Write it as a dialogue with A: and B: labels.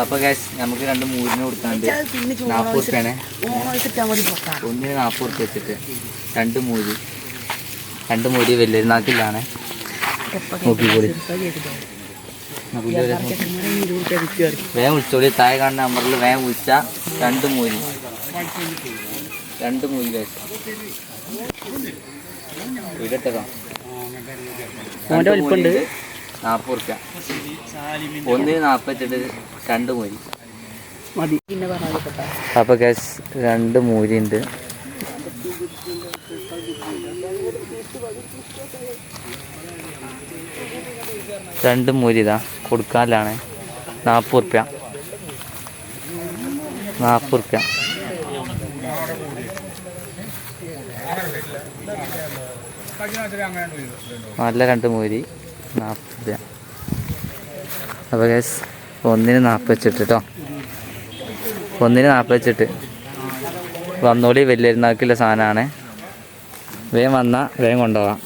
A: അപ്പൊ ഗ്യാസ് നമുക്ക് രണ്ട് മൂരിന് കൊടുക്കാണ്ട് നാൽപ്പത് റുപ്യാണ് ഒന്നിന് നാൽപ്പത് റുപ്യ വെച്ചിട്ട് രണ്ട് മൂരി. രണ്ട് മൂരി വലിയൊരുന്നാക്കില്ലാണ് നോക്കിക്കോളി വേഗം വിളിച്ചോളി. താഴെ കാണുന്ന നമ്പറിൽ വേഗം വിളിച്ച രണ്ട് മൂരി. രണ്ട് മൂരി ഗ്യാസ്
B: ഓന്റെ വലിപ്പമുണ്ട്
A: നാൽപ്പത് റുപ്യ ഒന്ന് നാൽപ്പത്തെട്ട് രണ്ട് മൂരി.
B: മതി.
A: അപ്പോൾ ഗ്യാസ് രണ്ട് മൂരി ഉണ്ട് രണ്ട് മൂരി ഇതാ കൊടുക്കാനാണ് നാൽപ്പത് റുപ്യ. നാൽപ്പത് റുപ്യ. നല്ല രണ്ട് മൂരി. നാൽപ്പത് രൂപ അപ്പോൾ ഗ്യാസ് ഒന്നിന് നാൽപ്പത് വെച്ചിട്ട് കേട്ടോ ഒന്നിന് നാൽപ്പത് വെച്ചിട്ട്. വന്നോളി വലിയ പെരുന്നാൾക്കുള്ള സാധനമാണ്. വേഗം വന്നാൽ വേഗം കൊണ്ടുപോകാം.